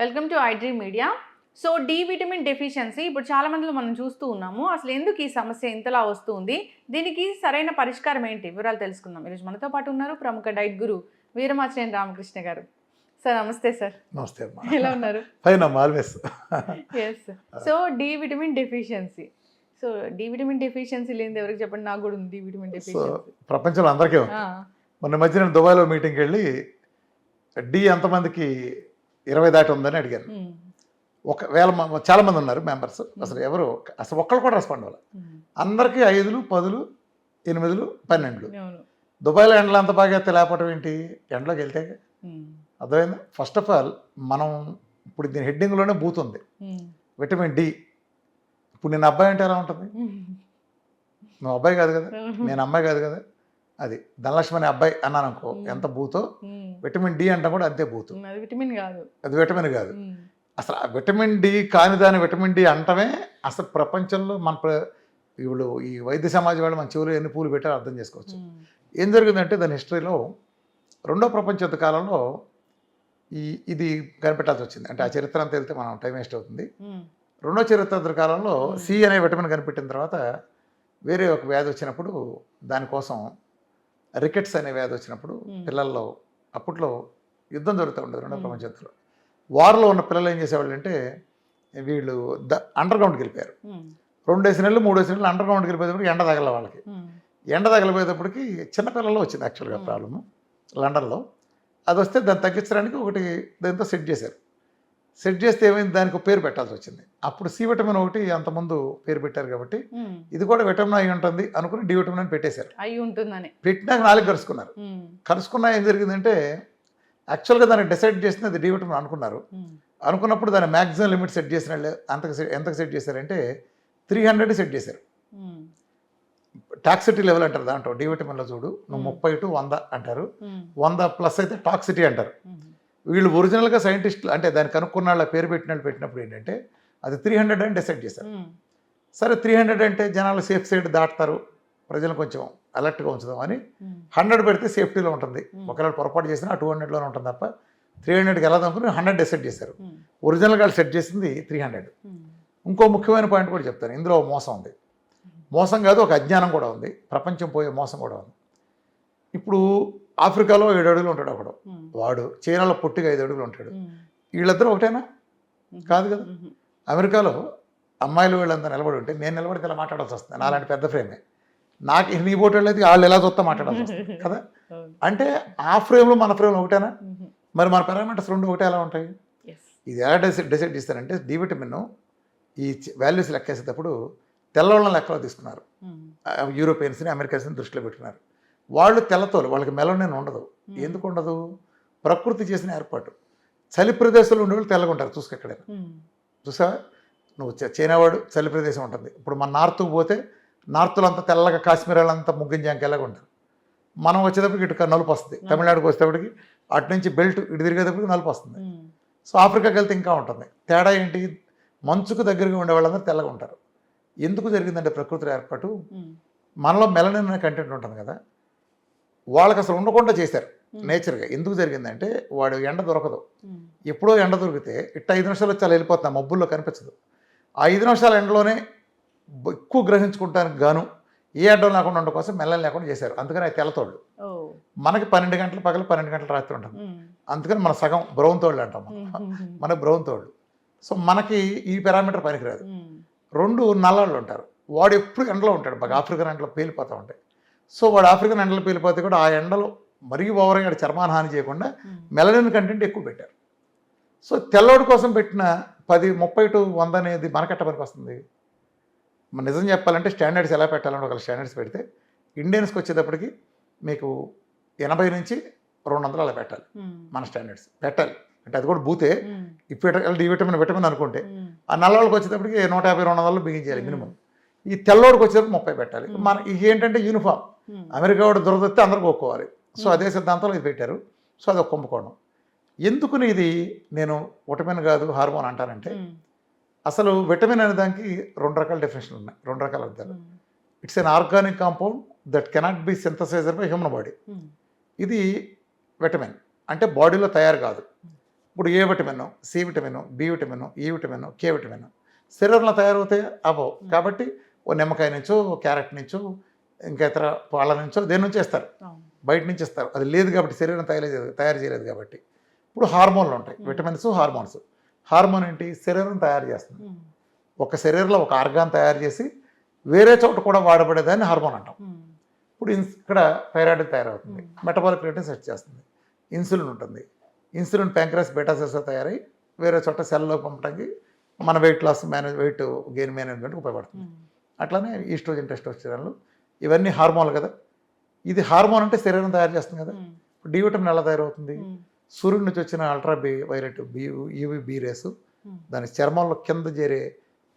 Welcome to iDream media. So D vitamin deficiency ఇప్పుడు చాలా మందిలో మనం చూస్తూ ఉన్నాము. అసలు ఎందుకు ఈ సమస్య ఇంతలా వస్తుంది? దీనికి సరైన పరిష్కారం ఏంటి? వివరాలు తెలుసుకుందాం. ఈరోజు మనతో పాటు ఉన్నారు ప్రముఖ డైట్ గురు వీరమాచినేని రామకృష్ణ గారు. సార్ నమస్తే సార్. నమస్తే ఎలా ఉన్నారు? Fine always yes so D vitamin deficiency. So D vitamin deficiency లేనిది ఎవరికి చెప్పండి? నాకు కూడా ఉంది డి విటమిన్ డెఫిషియన్సీ. ప్రపంచంలో అందరికీ ఉంది. మొన్న మధ్య నేను దుబాయ్లో మీటింగ్కి వెళ్ళి డి ఎంతమందికి ఇరవై దాటి ఉందని అడిగాను ఒక వేల చాలా మంది ఉన్నారు మెంబర్స్. అసలు ఎవరు అసలు ఒక్కళ్ళు కూడా రెస్పాండ్ అవ్వాలి. అందరికీ ఐదులు పదులు ఎనిమిదిలు పన్నెండులు. దుబాయ్లో ఎండలు అంత బాగా లేపటం ఏంటి? ఎండలోకి వెళ్తే. అర్థమైందా? ఫస్ట్ ఆఫ్ ఆల్ మనం ఇప్పుడు దీని హెడ్డింగ్లోనే బూత్ ఉంది. Vitamin D. ఇప్పుడు నేను అబ్బాయి అంటే ఎలా ఉంటుంది? నువ్వు అబ్బాయి కాదు కదా? నేను అమ్మాయి కాదు కదా? అది ధనలక్ష్మి అనే అబ్బాయి అన్నాను అనుకో. ఎంత బూతో. విటమిన్ డి అంటే కూడా అంతే బూతు అది విటమిన్ కాదు అది విటమిన్ కాదు. అసలు ఆ విటమిన్ డి కాని దాని విటమిన్ డి అంటమే అసలు ప్రపంచంలో మన ప్ర- ఇప్పుడు ఈ వైద్య సమాజం వాళ్ళు మన చెవులు ఎన్ని పూలు పెట్టారో అర్థం చేసుకోవచ్చు. ఏం జరిగిందంటే దాని హిస్టరీలో రెండో ప్రపంచ యుద్ధ కాలంలో ఈ ఇది కనిపెట్టాల్సి వచ్చింది అంటే ఆ చరిత్ర అంతా వెళ్తే మనం టైం వేస్ట్ అవుతుంది. రెండో చరిత్ర కాలంలో. సి అనే విటమిన్ కనిపెట్టిన తర్వాత వేరే ఒక వ్యాధి వచ్చినప్పుడు దానికోసం రికెట్స్ అనే వ్యాధి వచ్చినప్పుడు. పిల్లల్లో అప్పట్లో యుద్ధం జరుగుతూ ఉండేది రెండో. ప్రపంచ యుద్ధంలో వార్లో ఉన్న పిల్లలు ఏం చేసేవాళ్ళు అంటే వీళ్ళు ద అండర్ గ్రౌండ్కి వెళ్ళిపోయారు. రెండేసి నెలలు మూడేసి నెలలు అండర్ గ్రౌండ్కి వెళ్ళిపోయేటప్పుడు ఎండ తగల వాళ్ళకి. ఎండ తగలిపోయేటప్పటికి చిన్నపిల్లల్లో వచ్చింది యాక్చువల్గా. ప్రాబ్లము లండన్లో అది వస్తే దాన్ని తగ్గించడానికి ఒకటి దాంతో సెట్ చేశారు సెట్ చేస్తే ఏమైంది దానికి పేరు పెట్టాల్సి వచ్చింది అప్పుడు సి విటమిన్ ఒకటి అంతకుముందు పేరు పెట్టారు కాబట్టి. ఇది కూడా విటమిన్ అయి ఉంటుంది అనుకుని డి విటమిన్ అని పెట్టేశారు అయి ఉంటుందని పెట్టినాక నాలుగు కలుసుకున్నారు. కలుసుకున్నా ఏం జరిగిందంటే యాక్చువల్గా దాన్ని డిసైడ్ చేసింది అది డి విటమిన్ అనుకున్నారు. అనుకున్నప్పుడు దాని మ్యాక్సిమం లిమిట్ సెట్ చేసిన అంతకు ఎంతకు సెట్ చేశారంటే త్రీ హండ్రెడ్ సెట్ చేశారు. టాక్సిటీ లెవెల్ అంటారు దాంట్లో డి విటమిన్లో చూడు నువ్వు. ముప్పై టు వంద అంటారు. వంద ప్లస్ అయితే టాక్సిటీ అంటారు. వీళ్ళు ఒరిజినల్గా సైంటిస్టులు అంటే దాన్ని కనుక్కున్న వాళ్ళ పేరు పెట్టిన వాళ్ళు పెట్టినప్పుడు ఏంటంటే అది త్రీ హండ్రెడ్ అని డిసైడ్ చేశారు. సరే త్రీ హండ్రెడ్ అంటే జనాలు సేఫ్ సైడ్ దాటుతారు ప్రజలు కొంచెం అలర్ట్గా ఉంచుదాం అని ఉమ్. హండ్రెడ్ పెడితే సేఫ్టీలో ఉంటుంది. ఒకవేళ పొరపాటు చేసినా టూ హండ్రెడ్లోనే ఉంటుంది తప్ప త్రీ హండ్రెడ్కి వెళ్ళదు అనుకుని హండ్రెడ్ డిసైడ్ చేశారు. ఒరిజినల్గా వాళ్ళు సెట్ చేసింది త్రీ హండ్రెడ్. ఇంకో ముఖ్యమైన పాయింట్ కూడా చెప్తాను ఇందులో మోసం ఉంది మోసం కాదు ఒక అజ్ఞానం కూడా ఉంది ప్రపంచం పోయే మోసం కూడా ఉంది ఇప్పుడు ఆఫ్రికాలో ఏడు అడుగులు ఉంటాడు ఒకడు. వాడు చైనాలో పొట్టిగా ఐదు అడుగులు ఉంటాడు. వీళ్ళిద్దరూ ఒకటేనా. కాదు కదా. అమెరికాలో అమ్మాయిలు వీళ్ళంతా నిలబడి ఉంటే నేను నిలబడితే ఇలా మాట్లాడాల్సి వస్తుంది నాలాంటి పెద్ద ఫ్రేమే నాకు నీ బోటు వెళ్ళేది వాళ్ళు ఎలా చూస్తా మాట్లాడాల్సి వస్తుంది కదా. అంటే ఆ ఫ్రేమ్లో మన ఫ్రేమ్లో ఒకటేనా. మరి మన పారామీటర్స్ రెండు ఒకటే ఎలా ఉంటాయి. ఇది ఎలా డిసైడ్ డిసైడ్ చేస్తారంటే డి విటమిన్ ఈ వాల్యూస్ లెక్కేసేటప్పుడు తెల్లవాళ్ళని లెక్కలో తీసుకున్నారు యూరోపియన్స్ని అమెరికన్స్ని దృష్టిలో పెట్టుకున్నారు వాళ్ళు తెల్లతోలు వాళ్ళకి మెలనిన్ ఉండదు. ఎందుకు ఉండదు ప్రకృతి చేసిన ఏర్పాటు. చలి ప్రదేశంలో ఉండేవాళ్ళు తెల్లగా ఉంటారు చూసుకు ఎక్కడైనా. చూసా నువ్వు చ- చైనా వాడు చలి ప్రదేశం ఉంటుంది. ఇప్పుడు మన నార్త్కి పోతే నార్త్లో అంతా తెల్లగా కాశ్మీర్ వాళ్ళంతా ముగ్గించాక ఎలాగ ఉంటారు? మనం వచ్చేటప్పటికి ఇటు నలుపు వస్తుంది. తమిళనాడుకి వచ్చేటప్పటికి అటు నుంచి బెల్ట్ ఇటు తిరిగేటప్పటికి నలుపు వస్తుంది. సో ఆఫ్రికాకి వెళ్తే ఇంకా ఉంటుంది. తేడా ఏంటి? మంచుకు దగ్గరగా ఉండే వాళ్ళందరూ తెల్లగా ఉంటారు. ఎందుకు జరిగిందంటే ప్రకృతి ఏర్పాటు. మనలో మెలనిన్ కంటెంట్ ఉంటుంది కదా. వాళ్ళకి అసలు ఉండకుండా చేశారు. నేచర్గా. ఎందుకు జరిగిందంటే వాడు ఎండ దొరకదు. ఎప్పుడో ఎండ దొరికితే ఇట్ట ఐదు నిమిషాలు వచ్చి అలా వెళ్ళిపోతుంది. ఆ మబ్బుల్లో కనిపించదు. ఆ ఐదు నిమిషాల ఎండలోనే ఎక్కువ గ్రహించుకుంటానికి గాను ఏ అడ్డం లేకుండా ఉండడం కోసం మెల్లని లేకుండా చేశారు. అందుకని అది తెల్లతోళ్ళు. మనకి పన్నెండు గంటలు పగలు పన్నెండు గంటలు రాత్రి ఉమ్. అందుకని మన సగం బ్రౌన్ తోళ్ళు అంటాం మనం. బ్రౌన్ తోళ్ళు. సో మనకి ఈ పారామీటర్ పనికిరాదు. రెండు నల్లళ్ళు ఉంటారు. వాడు ఎప్పుడు ఎండలో ఉంటాడు. బాగా ఆఫ్రికన్ ఎండలో పేలిపోతూ ఉంటాయి. సో వాడు ఆఫ్రికన్ ఎండలో పేలిపోతే కూడా ఆ ఎండలో మరీ ఓవర్గా చర్మాన్ని హాని చేయకుండా ఉమ్. మెలనిన్ కంటెంట్ ఎక్కువ పెట్టారు సో తెల్లోడి కోసం పెట్టిన పది ముప్పై టు వంద అనేది మనకెట్ట పనికి వస్తుంది మన నిజం చెప్పాలంటే స్టాండర్డ్స్ ఎలా పెట్టాలని ఒక స్టాండర్డ్స్ పెడితే ఇండియన్స్కి వచ్చేటప్పటికి మీకు ఎనభై నుంచి రెండు వందలు అలా పెట్టాలి ఉమ్. మన స్టాండర్డ్స్ పెట్టాలి అంటే అది కూడా బూతే. ఇప్పుడు డి విటమిన్ విటమిన్ అనుకుంటే. ఆ నల్లవాళ్ళకి వచ్చేటప్పటికి నూట యాభై రెండు వందలు బిగించాలి మినిమం ఈ తెల్లోడికి వచ్చేటప్పుడు ముప్పై పెట్టాలి. మన ఇది ఏంటంటే యూనిఫామ్. అమెరికా వాడు దురదొస్తే అందరికి ఒప్పుకోవాలి. సో. అదే సిద్ధాంతంలో ఇది పెట్టారు. సో అది ఒక కుంభకోణం. ఎందుకు ఇది నేను విటమిన్ కాదు హార్మోన్ అంటానంటే. అసలు విటమిన్ అనే దానికి రెండు రకాల డెఫినేషన్ ఉన్నాయి. రెండు రకాల అర్థాలు. It's an organic compound that cannot be synthesizer by human body. ఇది విటమిన్. అంటే బాడీలో తయారు కాదు. ఇప్పుడు ఏ vitamin? C vitamin B vitamin E vitamin K vitamin. శరీరంలో తయారవుతాయి? అవ్వవు. కాబట్టి ఓ నిమ్మకాయ నుంచో ఓ క్యారెట్ నుంచో ఇంకా ఇతర పళ్ళ నుంచో దేని నుంచి ఇస్తారు. బయట నుంచి ఇస్తారు. అది లేదు కాబట్టి శరీరం తయారు తయారు చేయలేదు కాబట్టి. ఇప్పుడు హార్మోన్లు ఉంటాయి. Vitamins hormones. హార్మోన్ ఏంటి? శరీరం తయారు చేస్తుంది. ఒక శరీరంలో ఒక ఆర్గాన్ తయారు చేసి వేరే చోట కూడా వాడబడేదాన్ని హార్మోన్ అంటాం. ఇప్పుడు ఇన్స్ ఇక్కడ థైరాయిడ్ తయారవుతుంది. మెటబాలిక్ రేట్ సెట్ చేస్తుంది. ఇన్సులిన్ ఉంటుంది. ఇన్సులిన్ ప్యాంక్రస్ బీటా సెల్స్ తయారై వేరే చోట సెల్లో పంపడానికి మన weight loss manage weight gain management ఉపయోగపడుతుంది. అట్లానే ఈస్ట్రోజన్ టెస్టోస్టెరాన్లు ఇవన్నీ హార్మోన్లు కదా. ఇది హార్మోన్ అంటే శరీరం తయారు చేస్తుంది కదా. డి విటమిన్ ఎలా తయారవుతుంది? సూర్యుడి నుంచి వచ్చిన ultra B violet B UV B rays దాని చర్మంలో కింద చేరే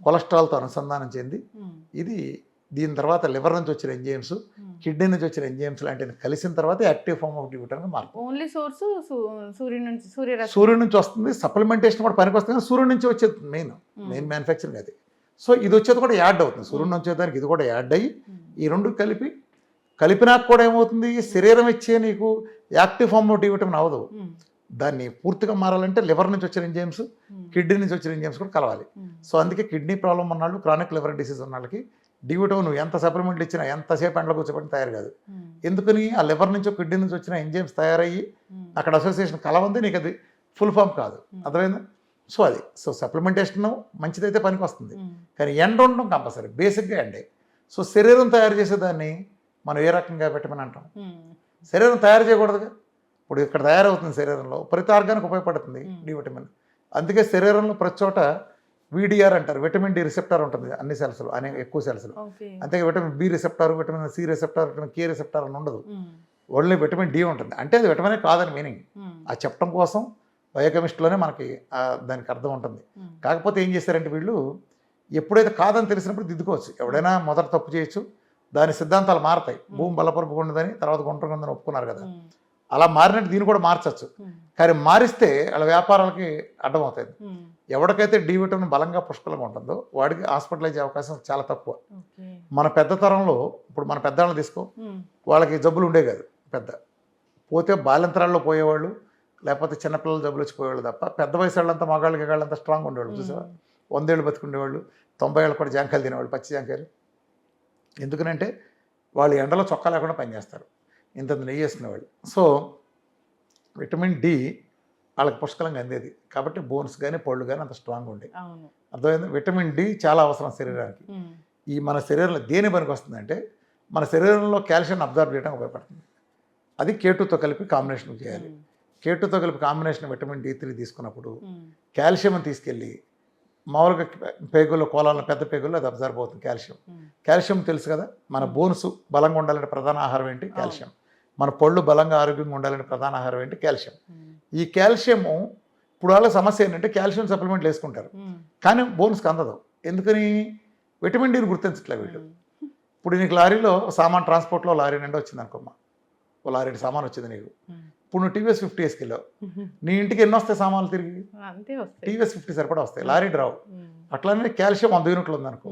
కొలెస్ట్రాల్తో అనుసంధానం చెంది ఇది దీని తర్వాత లివర్ నుంచి వచ్చిన ఎంజైమ్స్. కిడ్నీ నుంచి వచ్చిన ఎంజైమ్స్ లాంటివి కలిసిన తర్వాత యాక్టివ్ ఫార్మ్ ఆఫ్ విటమిన్ మారుతుంది. ఓన్లీ సోర్స్ సూర్యుడి నుంచి సూర్యుడి నుంచి వస్తుంది సప్లిమెంటేషన్ కూడా పనికి వస్తుంది కానీ సూర్యుడి నుంచి వచ్చేది మెయిన్ మెయిన్ మ్యానుఫ్యాక్చరింగ్ అది. సో ఇది వచ్చేది కూడా యాడ్ అవుతుంది. సూర్యుడి వచ్చేదానికి ఇది కూడా యాడ్ అయ్యి ఈ రెండు కలిపి కలిపినాక కూడా ఏమవుతుంది? శరీరం ఇచ్చే నీకు active form of D vitamin అవ్వదు ఉమ్, దాన్ని పూర్తిగా మారాలంటే లివర్ నుంచి వచ్చిన ఎంజైమ్స్ కిడ్నీ నుంచి వచ్చిన ఎంజైమ్స్ కూడా కలవాలి. సో అందుకే కిడ్నీ ప్రాబ్లం ఉన్నవాళ్ళు క్రానిక్ లివర్ డిసీజ్ ఉన్న వాళ్ళకి డి విటమిన్ నువ్వు ఎంత సప్లిమెంట్లు ఇచ్చినా ఎంతసేపు ఎండలో కూర్చోబెట్టి తయారు కాదు. ఎందుకని? ఆ లివర్ నుంచి కిడ్నీ నుంచి వచ్చిన ఎంజైమ్స్ తయారయ్యి అక్కడ అసోసియేషన్ కలవంది నీకు అది ఫుల్ ఫామ్ కాదు. అర్థమైందా? సో అది. సో సప్లిమెంటేషన్ మంచిదైతే పనికి వస్తుంది కానీ ఎండ ఉండడం కంపల్సరీ బేసిక్గా ఎండే సో శరీరం తయారు చేసేదాన్ని మనం ఏ రకంగా పెట్టమని అంటాం? శరీరం తయారు చేయకూడదుగా? ఇప్పుడు ఇక్కడ తయారవుతుంది శరీరంలో ప్రతి ఆర్గానికి ఉపయోగపడుతుంది. D vitamin. అందుకే శరీరంలో ప్రతి చోట వీడిఆర్ అంటారు విటమిన్ డి రిసెప్టార్ ఉంటుంది అన్ని సెల్స్లో అనే ఎక్కువ సెల్స్లో. అంతే vitamin B receptor vitamin C receptor vitamin K receptor అని ఉండదు. ఓన్లీ విటమిన్ డి ఉంటుంది. అంటే అది విటమినే కాదని మీనింగ్. ఆ చెప్పడం కోసం బయోకెమిస్ట్రీలోనే మనకి దానికి అర్థం ఉంటుంది. కాకపోతే ఏం చేశారంటే వీళ్ళు ఎప్పుడైతే కాదని తెలిసినప్పుడు దిద్దుకోవచ్చు. ఎవడైనా మొదట తప్పు చేయొచ్చు దాని సిద్ధాంతాలు మారతాయి. భూమి బలపరుపు ఉండదని తర్వాత గుంటూరు ఉందని ఒప్పుకున్నారు కదా. అలా మారినట్టు దీన్ని కూడా మార్చచ్చు. కానీ మారిస్తే వాళ్ళ వ్యాపారాలకి అడ్డం అవుతుంది ఎవరికైతే డి విటమిన్ బలంగా పుష్కలంగా ఉంటుందో వాడికి హాస్పిటలైజ్ అయ్యే అవకాశం చాలా తక్కువ. మన పెద్ద తరంలో ఇప్పుడు మన పెద్దవాళ్ళు తీసుకో వాళ్ళకి జబ్బులు ఉండే కాదు పెద్ద. పోతే బాల్యంతరాల్లో పోయేవాళ్ళు లేకపోతే చిన్నపిల్లల జబ్బులు వచ్చి పోయేవాళ్ళు తప్ప పెద్ద వయసు వాళ్ళంతా మగాళ్ళు గిగాళ్ళంతా స్ట్రాంగ్ ఉండేవాళ్ళు చూసావా? వందేళ్ళు బతుకుండేవాళ్ళు తొంభై ఏళ్ళు కూడా జాంకాయలు తినేవాళ్ళు పచ్చి జాంకాయలు. ఎందుకనంటే వాళ్ళు ఎండలో చొక్కా లేకుండా పనిచేస్తారు ఇంత నెయ్యి వేసుకునేవాళ్ళు. సో విటమిన్ డి వాళ్ళకి పుష్కలంగా అందేది. కాబట్టి బోన్స్ కానీ పళ్ళు కానీ అంత స్ట్రాంగ్ ఉండేవి అవును. అర్థమైంది? విటమిన్ డి చాలా అవసరం శరీరానికి. ఈ మన శరీరంలో దేని పనికి వస్తుందంటే మన శరీరంలో కాల్షియం అబ్జర్వ్ చేయడానికి ఉపయోగపడుతుంది. అది కేటుతో కలిపి కాంబినేషన్ చేయాలి. కేటుతో కలిపి కాంబినేషన్ విటమిన్ డి త్రీ తీసుకున్నప్పుడు కాల్షియం తీసుకెళ్ళి మామూలుగా పేగుల్లో కోలాలను పెద్ద పేగుల్లో అది అబ్జర్వ్ అవుతుంది కాల్షియం కాల్షియం తెలుసు కదా మన. బోన్స్ బలంగా ఉండాలంటే ప్రధాన ఆహారం ఏంటి? కాల్షియం మన పళ్ళు బలంగా ఆరోగ్యంగా ఉండాలంటే ప్రధాన ఆహారం ఏంటి? కాల్షియం ఈ కాల్షియము ఇప్పుడు వాళ్ళ సమస్య ఏంటంటే కాల్షియం సప్లిమెంట్లు వేసుకుంటారు. కానీ బోన్స్కి అందదు. ఎందుకని? విటమిన్ డిని గుర్తించట్లే వీళ్ళు. ఇప్పుడు నీకు లారీలో సామాన్ ట్రాన్స్పోర్ట్లో లారీ నిండా వచ్చింది అనుకోమ్మా ఓ లారీ సామాన్ వచ్చింది నీకు. ఇప్పుడు నువ్వు టీవీఎస్ ఫిఫ్టీ వేసుకెళ్ళావు. నీ ఇంటికి ఎన్ని వస్తాయి సామాన్లు తిరిగి? టీవీఎస్ ఫిఫ్టీ సరిపడా వస్తాయి. లారీ డ్రావ్ అట్లానే కాల్షియం వంద యూనిట్లు ఉందనుకో.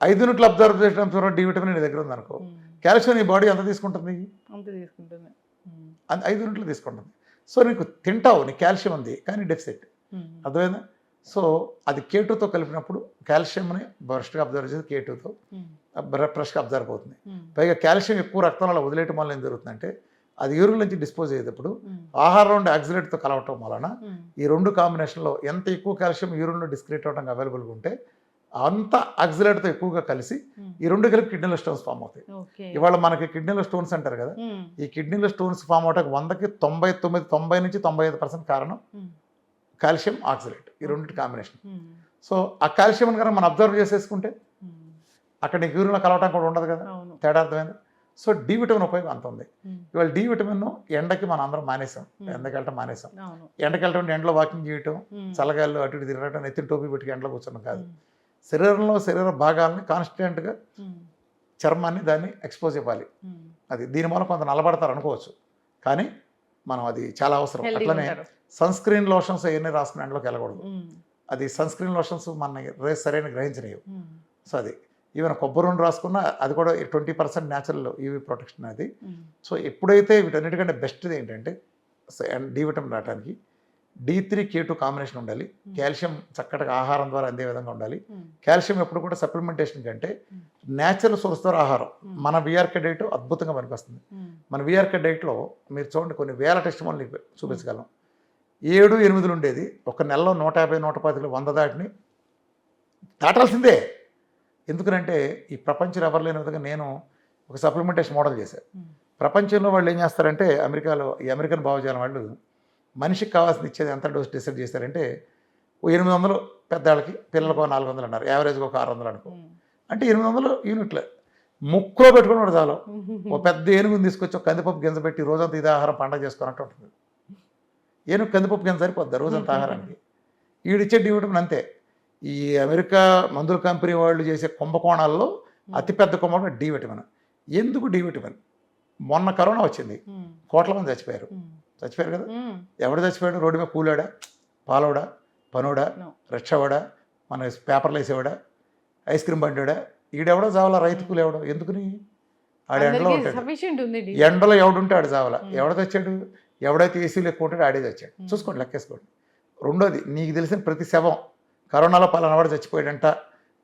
ఐదు యూనిట్లు అబ్జర్వ్ చేయడం ద్వారా డి విటమిన్ నీ దగ్గర ఉందనుకో. కాల్షియం నీ బాడీ ఎంత తీసుకుంటుంది? అంతే తీసుకుంటుంది. ఐదు యూనిట్లు తీసుకుంటుంది. సో నీకు తింటావు నీ కాల్షియం ఉంది కానీ డెఫిసిట్. అర్థమైందా? సో అది కేటుతో కలిపినప్పుడు కాల్షియంని బ్రష్గా అబ్జర్వ్ చేసి కేటుతో ఉమ్, ఫ్రెష్గా అబ్జర్వ్ అవుతుంది. పైగా కాల్షియం ఎక్కువ రక్తంలో వదిలేయటం వల్ల ఏం జరుగుతుందంటే అది యూరిన్ నుంచి డిస్పోజ్ అయ్యేటప్పుడు ఆహారం నుండి ఆక్సిలేట్తో కలవటం వలన ఈ రెండు కాంబినేషన్లో ఎంత ఎక్కువ కాల్షియం యూరిన్లో డిస్క్రియేట్ అవడానికి అవైలబుల్గా ఉంటే అంత ఆక్సిలేట్తో ఎక్కువగా కలిసి ఈ రెండు కలిపి కిడ్నీలో స్టోన్స్ ఫామ్ అవుతాయి. ఇవాళ మనకి కిడ్నీలో స్టోన్స్ అంటారు కదా ఈ కిడ్నీలో స్టోన్స్ ఫామ్ అవడానికి వందకి తొంభై తొమ్మిది తొంభై నుంచి తొంభై ఐదు పర్సెంట్ కారణం కాల్షియం ఆక్సిలేట్ ఈ రెండింటి కాంబినేషన్ సో ఆ కాల్షియం కనుక మనం అబ్జర్వ్ చేసేసుకుంటే అక్కడ నీకు యూరిన్లో కలవటం కూడా ఉండదు కదా తేడా అర్థమైంది? సో డి విటమిన్ ఉపయోగం అంత ఉంది. ఇవాళ డి విటమిన్ ఎండకి మనం అందరం మానేసాం. ఎండకి వెళ్ళటం మానేసాం. అవును. ఎండకి వెళ్ళటం అంటే ఎండలో వాకింగ్ చేయటం చల్లగాల్లో అటు ఇటు తిరగటం నెత్తిన టోపీ పెట్టుకు ఎండలో కూర్చోడం కాదు. శరీరంలో శరీర భాగాలని కాన్స్టెంట్గా చర్మాన్ని దాన్ని ఎక్స్పోజ్ ఇవ్వాలి. అది దీని మూలం కొంత నలబడతారు అనుకోవచ్చు. కానీ మనం అది చాలా అవసరం. అట్లనే సన్ స్క్రీన్ లోషన్స్ అవన్నీ రాసుకుని ఎండలోకి వెళ్ళకూడదు. అది సన్ స్క్రీన్ లోషన్స్ మన సరైన గ్రహించలేవు సో అది ఈవెన్ కొబ్బరి నూనె రాసుకున్నా అది కూడా twenty percent natural UV protection అది. సో ఎప్పుడైతే వీటన్నిటికంటే బెస్ట్ది ఏంటంటే డి విటమిన్ రావడానికి D three K two combination ఉండాలి. కాల్షియం చక్కటి ఆహారం ద్వారా అందే విధంగా ఉండాలి. కాల్షియం ఎప్పుడు కూడా సప్లిమెంటేషన్ కంటే. న్యాచురల్ సోర్స్ ద్వారా ఆహారం. మన విఆర్కే డైట్ అద్భుతంగా పనికొస్తుంది. ఉమ్, మన విఆర్కే డైట్లో మీరు చూడండి కొన్ని వేల టెస్ట్ నీకు చూపించగలం. ఏడు ఎనిమిదిలు ఉండేది. ఒక నెలలో నూట యాభై నూట పాతికలు వంద దాటిని దాటాల్సిందే. ఎందుకంటే ఈ ప్రపంచం ఎవరు లేని విధంగా నేను ఒక సప్లిమెంటేషన్ మోడల్ చేశాను ప్రపంచంలో వాళ్ళు ఏం చేస్తారంటే అమెరికాలో ఈ అమెరికన్ భావజాలం వాళ్ళు మనిషికి కావాల్సిన ఇచ్చేది ఎంత డోస్ డిసైడ్ చేశారంటే ఓ ఎనిమిది వందలు పెద్దవాళ్ళకి పిల్లలకు నాలుగు వందలు అన్నారు. యావరేజ్గా ఒక ఆరు వందలు అనుకో. అంటే ఎనిమిది వందలు యూనిట్లు. ముక్కులో పెట్టుకుని వాడు చాలు. ఓ పెద్ద ఏనుగుని తీసుకొచ్చి ఒక కందిపప్పు గింజ పెట్టి రోజంతా ఇదే ఆహారం పండగ చేసుకున్నట్టు ఉంటుంది. ఏనుగు కందిపప్పు గింజ సరిపోద్ది రోజంతా ఆహారానికి? ఈడిచ్చే డివిటమిన్ అంతే. ఈ అమెరికా మందుల కంపెనీ వాళ్ళు చేసే కుంభకోణాల్లో అతిపెద్ద కుంభకోణం డి విటమిన్ ఎందుకు డి విటమిన్ మొన్న కరోనా వచ్చింది. కోట్ల మంది చచ్చిపోయారు. చచ్చిపోయారు కదా? ఎవడు చచ్చిపోయాడు? రోడ్డు మీద కూలాడా? పాలోడా? పనోడా. రిక్షావాడా మన పేపర్లు వేసేవాడా? Ice cream బండివాడా? ఈడెవడో చావాలా? రైతు కూలి ఎవడో ఎందుకుని? ఆడ ఎండలో ఉంటాడు. ఎండలో ఎవడుంటే ఆడు చావాలా. ఎవడ తెచ్చాడు? ఎవడైతే ఏసీలు ఎక్కువ ఉంటాడో ఆడే తెచ్చాడు. చూసుకోండి లెక్కేసుకోండి. రెండోది నీకు తెలిసిన ప్రతి శవం కరోనాలో పలానావాడు చచ్చిపోయాడంట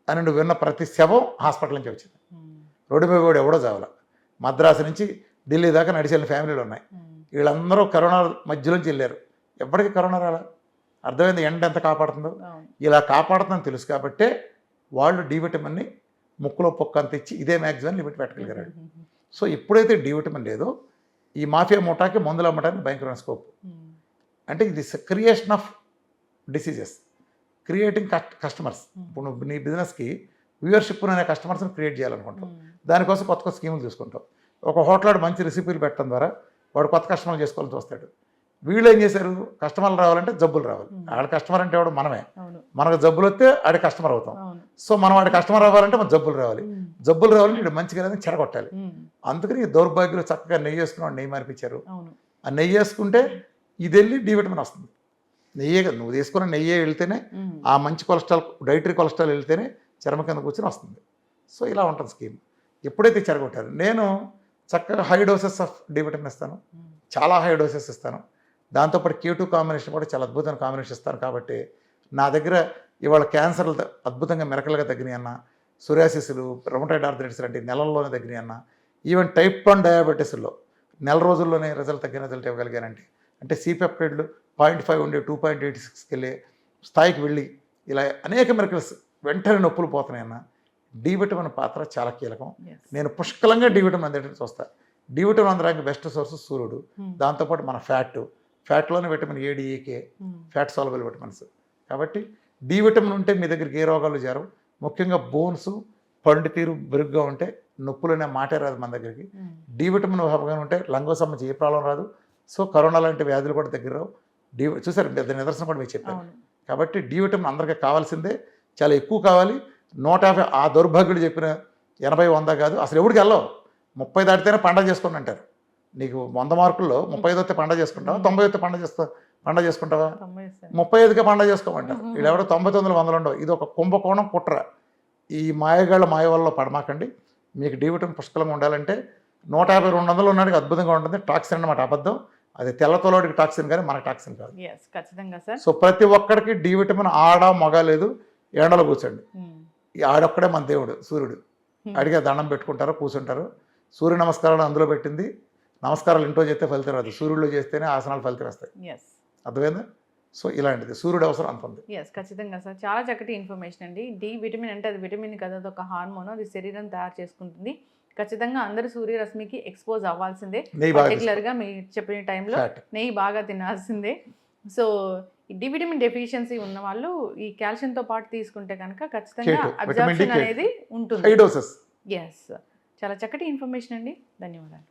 అని నువ్వు విన్న ప్రతి శవం హాస్పిటల్ నుంచి వచ్చింది. రోడ్డు మీద కూడా ఎవడో చావాలా. మద్రాసు నుంచి ఢిల్లీ దాకా నడిచిన ఫ్యామిలీలు ఉన్నాయి. వీళ్ళందరూ కరోనా మధ్యలోంచి వెళ్ళారు. ఎప్పటికీ కరోనా రాలా? అర్థమైంది ఎండ ఎంత కాపాడుతుందో? ఇలా కాపాడుతుందని తెలుసు కాబట్టే వాళ్ళు డి విటమిన్ని ముక్కులో పొక్క అంత ఇచ్చి ఇదే మ్యాక్సిమం లిమిట్ పెట్టగలిగారు. సో ఎప్పుడైతే డి విటమిన్ లేదో. ఈ మాఫియా మూటాకి మందులు అమ్మడానికి భయంకరమైన స్కోప్ అంటే ఇది creation of diseases creating customers ఇప్పుడు నువ్వు నీ బిజినెస్కి వ్యూవర్షిప్ అనే కస్టమర్స్ని క్రియేట్ చేయాలనుకుంటావు. ఉమ్, దానికోసం కొత్త కొత్త స్కీములు తీసుకుంటావు. ఒక హోటల్ మంచి రెసిపీలు పెట్టడం ద్వారా వాడు కొత్త కస్టమర్లు చేసుకోవాలని చూస్తాడు. వీళ్ళు ఏం చేశారు? కస్టమర్లు రావాలంటే జబ్బులు రావాలి. Hmm. ఆడ కస్టమర్ అంటే వాడు మనమే. మనకు జబ్బులు వస్తే ఆడ కస్టమర్ అవుతాం. సో మనం వాడి కస్టమర్ అవ్వాలంటే మన జబ్బులు రావాలి. ఉమ్, జబ్బులు రావాలంటే ఇటు మంచిగా లేదని చెడగొట్టాలి ఉమ్, అందుకని ఈ దౌర్భాగ్యులు చక్కగా నెయ్యి వేసుకుని నెయ్యి మార్పించారు. ఆ నెయ్యి వేసుకుంటే ఇది వెళ్ళి డి విటమిన్ వస్తుంది. నెయ్యే కదా నువ్వు తీసుకున్న నెయ్యే వెళ్తేనే ఆ మంచి కొలెస్ట్రాల్ డైటరీ కొలెస్ట్రాల్ వెళ్తేనే చర్మ కింద కూర్చొని వస్తుంది. సో ఇలా ఉంటుంది స్కీమ్. ఎప్పుడైతే చెడగొట్టారు నేను చక్కగా high doses of D vitamin ఇస్తాను. చాలా హై డోసెస్ ఇస్తాను. దాంతోపాటు క్యూ టూ కాంబినేషన్ కూడా చాలా అద్భుతమైన కాంబినేషన్ ఇస్తాను కాబట్టి నా దగ్గర ఇవాళ క్యాన్సర్లు అద్భుతంగా మెరకలుగా తగ్గినాయి అన్న సురాసిస్లు రొమటైడ్ ఆర్థరైటిస్ లాంటి నెలల్లోనే తగ్గినాయి అన్న ఈవెన్ టైప్ వన్ డయాబెటీస్లో నెల రోజుల్లోనే రిజల్ట్ తగ్గిన రిజల్ట్ ఇవ్వగలిగానంటే అంటే సిపెప్టైడ్లు పాయింట్ ఫైవ్ ఉండే టూ పాయింట్ ఎయిట్ సిక్స్కి వెళ్ళే స్థాయికి వెళ్ళి ఇలా అనేక మెరకల్స్ వెంటనే నొప్పులు పోతున్నాయి అన్న. డి విటమిన్ పాత్ర చాలా కీలకం. నేను పుష్కలంగా డి విటమిన్ అందేటట్టు చూస్తాను డి విటమిన్ అందడానికి బెస్ట్ సోర్స్ సూర్యుడు. ఉమ్, దాంతోపాటు మన fat ఫ్యాట్లోనే vitamin A D A K um, fat soluble vitamins కాబట్టి డి విటమిన్ ఉంటే మీ దగ్గరికి ఏ రోగాలు చేరవు ముఖ్యంగా బోన్స్ పండు తీరు బెరుగ్గా ఉంటే నొప్పులనే మాటే రాదు మన దగ్గరికి. డి విటమిన్ అవ్వగానే ఉంటే లంగో సంబంధించి ఏ ప్రాబ్లం రాదు. సో కరోనా లాంటి వ్యాధులు కూడా దగ్గర రావు. డి చూసారు పెద్ద నిదర్శనం కూడా మీకు చెప్పాను. కాబట్టి డి విటమిన్ అందరికీ కావాల్సిందే. చాలా ఎక్కువ కావాలి. నూట యాభై ఆ దౌర్భాగ్యుడు చెప్పిన ఎనభై వంద కాదు. అసలు ఎవరికి వెళ్ళవు. ముప్పై దాటితేనే పండగ చేసుకోండి అంటారు. నీకు వంద మార్కుల్లో ముప్పై ఐదు వస్తే పండగ చేసుకుంటావా? తొంభై వస్తే పండగ చేస్తా పండగ చేసుకుంటావా. ముప్పై ఐదుకే పండగ చేసుకోమంటారు. వీళ్ళు ఎవడో తొంభై తొమ్మిది వందలు ఉండవు. ఇది ఒక కుంభకోణం కుట్ర. ఈ మాయగాళ్ళ మాయ వల్ల పడమాకండి. మీకు డి విటమిన్ పుష్కలంగా ఉండాలంటే నూట యాభై రెండు వందలు ఉన్నాడికి అద్భుతంగా ఉంటుంది. టాక్సిన్ అన్నమాట అబద్ధం. అది తెల్లతోలోడికి టాక్సిన్ కానీ మనకు టాక్సిన్ కాదు. Yes ఖచ్చితంగా సార్. సో ప్రతి ఒక్కడికి డి విటమిన్ ఆడ మగ లేదు ఎండలో కూర్చోండి. ఈ ఆడొక్కడే మన దేవుడు సూర్యుడు. Hmm. అడిగే దండం పెట్టుకుంటారు కూర్చుంటారు. సూర్య నమస్కారాలు అందులో పెట్టింది. నమస్కారాలు ఇంట్లో చేస్తే ఫలితం రాదు. సూర్యుడిలో చేస్తేనే ఆసనాలు ఫలితం వస్తాయి. Yes. అర్థమైందా? సో ఇలాంటిది. సూర్యుడు అవసరం అంత ఉంది. ఎస్ ఖచ్చితంగా సార్. చాలా చక్కటి ఇన్ఫర్మేషన్ అండి. డి విటమిన్ అంటే అది విటమిన్ కదా అది ఒక హార్మోన్ అది శరీరం తయారు చేసుకుంటుంది. ఖచ్చితంగా అందరూ సూర్యరశ్మికి ఎక్స్పోజ్ అవ్వాల్సిందే. పర్టికులర్గా మీరు చెప్పిన టైంలో నెయ్యి బాగా తినాల్సిందే. సో ఈ డి విటమిన్ డెఫిషియన్సీ ఉన్న వాళ్ళు ఈ కాల్షియంతో పాటు తీసుకుంటే కనుక ఖచ్చితంగా K2, vitamin D, absorption K2. అనేది ఉంటుంది. ఎస్ చాలా చక్కటి ఇన్ఫర్మేషన్ అండి. ధన్యవాదాలు.